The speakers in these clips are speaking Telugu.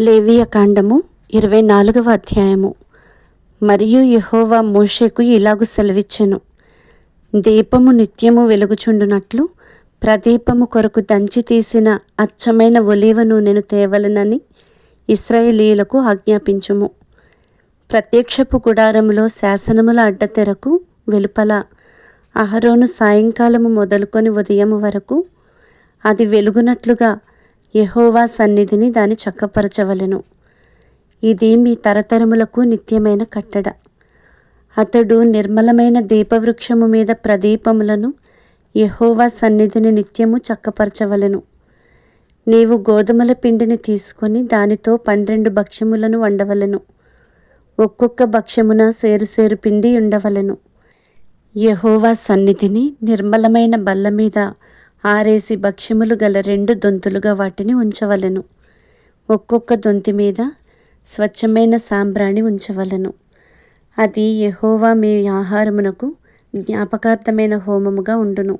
లేవియ కాండము ఇరవై నాలుగవ అధ్యాయము. మరియు యహోవా మోషేకు ఇలాగు సెలవిచ్చెను. దీపము నిత్యము వెలుగుచుండునట్లు ప్రదీపము కొరకు దంచి తీసిన అచ్చమైన ఒలీవ నూనెను తేవలనని ఇస్రాయేలీలకు ఆజ్ఞాపించుము. ప్రత్యక్షపు గుడారములో శాసనముల అడ్డతెరకు వెలుపల అహరోను సాయంకాలము మొదలుకొని ఉదయము వరకు అది వెలుగునట్లుగా యహోవా సన్నిధిని దాని చక్కపరచవలెను. ఇది మీ తరతరములకు నిత్యమైన కట్టడ. అతడు నిర్మలమైన దీపవృక్షము మీద ప్రదీపములను యహోవా సన్నిధిని నిత్యము చక్కపరచవలెను. నీవు గోధుమల పిండిని తీసుకొని దానితో పన్నెండు భక్ష్యములను వండవలెను. ఒక్కొక్క భక్ష్యమున సేరుసేరు పిండి ఉండవలెను. యహోవా సన్నిధిని నిర్మలమైన బల్ల మీద ఆరేసి భక్ష్యములు గల రెండు దొంతులుగా వాటిని ఉంచవలెను. ఒక్కొక్క దొంతి మీద స్వచ్ఛమైన సాంబ్రాణి ఉంచవలెను. అది యహోవా మీ ఆహారమునకు జ్ఞాపకార్థమైన హోమముగా ఉండును.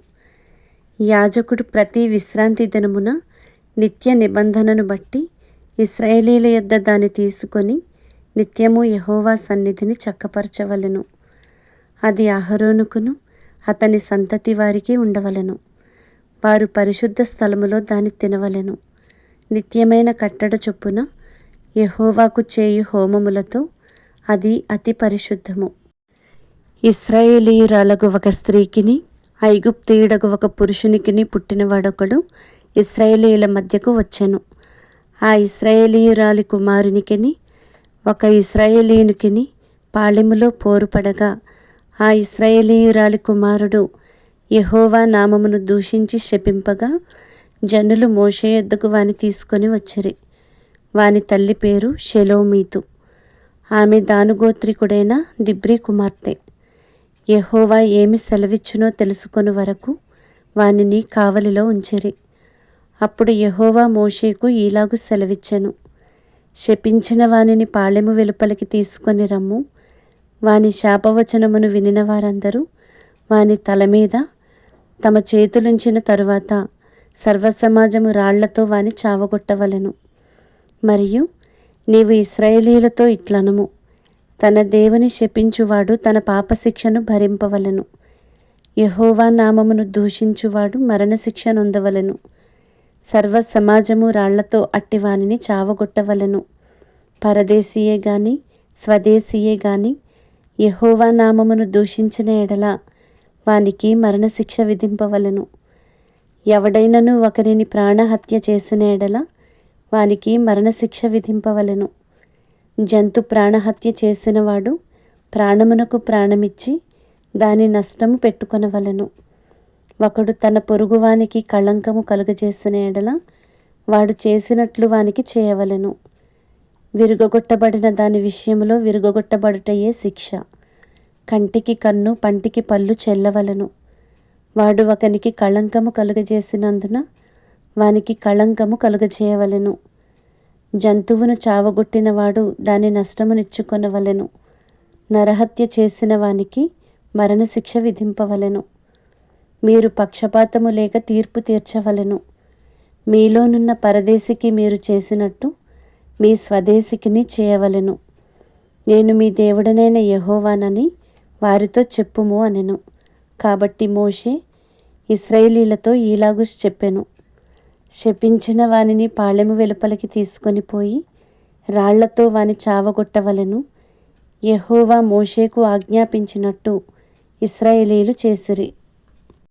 యాజకుడు ప్రతి విశ్రాంతి దినమున నిత్య నిబంధనను బట్టి ఇస్రాయేలీల యొద్ద దాన్ని తీసుకొని నిత్యము యహోవా సన్నిధిని చక్కపరచవలెను. అది అహరోనుకును అతని సంతతి వారికి ఉండవలెను. వారు పరిశుద్ధ స్థలములో దాన్ని తినవలెను. నిత్యమైన కట్టడ చొప్పున యహోవాకు చేయు హోమములతో అది అతి పరిశుద్ధము. ఇస్రాయేలీయురాలకు ఒక స్త్రీకిని ఐగుప్తీయుడకు ఒక పురుషునికిని పుట్టినవాడొకడు ఇస్రాయేలీల మధ్యకు వచ్చెను. ఆ ఇస్రాయేలీయురాలి కుమారునికిని ఒక ఇస్రాయేలీయునికిని పాళెములో పోరుపడగా ఆ ఇస్రాయేలీయురాలి కుమారుడు యహోవా నామమును దూషించి శపింపగా జనులు మోషే యొద్దకు వాని తీసుకొని వచ్చిరి. వాని తల్లి పేరు షెలోమీతు. ఆమె దానుగోత్రికుడైన దిబ్రీ కుమార్తె. యహోవా ఏమి సెలవిచ్చునో తెలుసుకొని వరకు వానిని కావలిలో ఉంచిరి. అప్పుడు యహోవా మోషేకు ఈలాగు సెలవిచ్చెను. శపించిన వానిని పాళెము వెలుపలికి తీసుకొని రమ్ము. వాని శాపవచనమును వినిన వారందరూ వాని తల మీద తమ చేతులుంచిన తరువాత సర్వసమాజము రాళ్ళతో వాని చావగొట్టవలెను. మరియు నీవు ఇస్రాయేలీలతో ఇట్లనము. తన దేవుని శపించువాడు తన పాపశిక్షను భరింపవలెను. యహోవా నామమును దూషించువాడు మరణశిక్ష నొందవలను. సర్వ సమాజము రాళ్ళతో అట్టివానిని చావగొట్టవలెను. పరదేశీయే గాని స్వదేశీయే గాని యహోవా నామమును దూషించిన ఎడల వానికి మరణశిక్ష విధింపవలెను. ఎవడైనను ఒకరిని ప్రాణహత్య చేసిన ఎడల వానికి మరణశిక్ష విధింపవలెను. జంతు ప్రాణహత్య చేసినవాడు ప్రాణమునకు ప్రాణమిచ్చి దాని నష్టము పెట్టుకొనవలెను. ఒకడు తన పొరుగువానికి కళంకము కలుగజేసిన ఎడల వాడు చేసినట్లు వానికి చేయవలెను. విరుగగొట్టబడిన దాని విషయంలో విరుగొట్టబడుటయే శిక్ష. కంటికి కన్ను పంటికి పళ్ళు చెల్లవలెను. వాడు ఒకనికి కళంకము కలుగజేసినందున వానికి కళంకము కలుగజేయవలెను. జంతువును చావగొట్టినవాడు దాని నష్టమునిచ్చుకొనవలెను. నరహత్య చేసిన వానికి మరణశిక్ష విధింపవలెను. మీరు పక్షపాతము లేక తీర్పు తీర్చవలెను. మీలోనున్న పరదేశికి మీరు చేసినట్టు మీ స్వదేశికిని చేయవలెను. నేను మీ దేవుడనైన యహోవానని వారితో చెప్పుము అనెను. కాబట్టి మోషే ఇస్రాయేలీలతో ఈలాగు చెప్పెను. శపించిన వానిని పాళెము వెలుపలికి తీసుకొని పోయి రాళ్ళతో వాని చావగొట్టవలెను. యహోవా మోషేకు ఆజ్ఞాపించినట్టు ఇస్రాయేలీలు చేసిరి.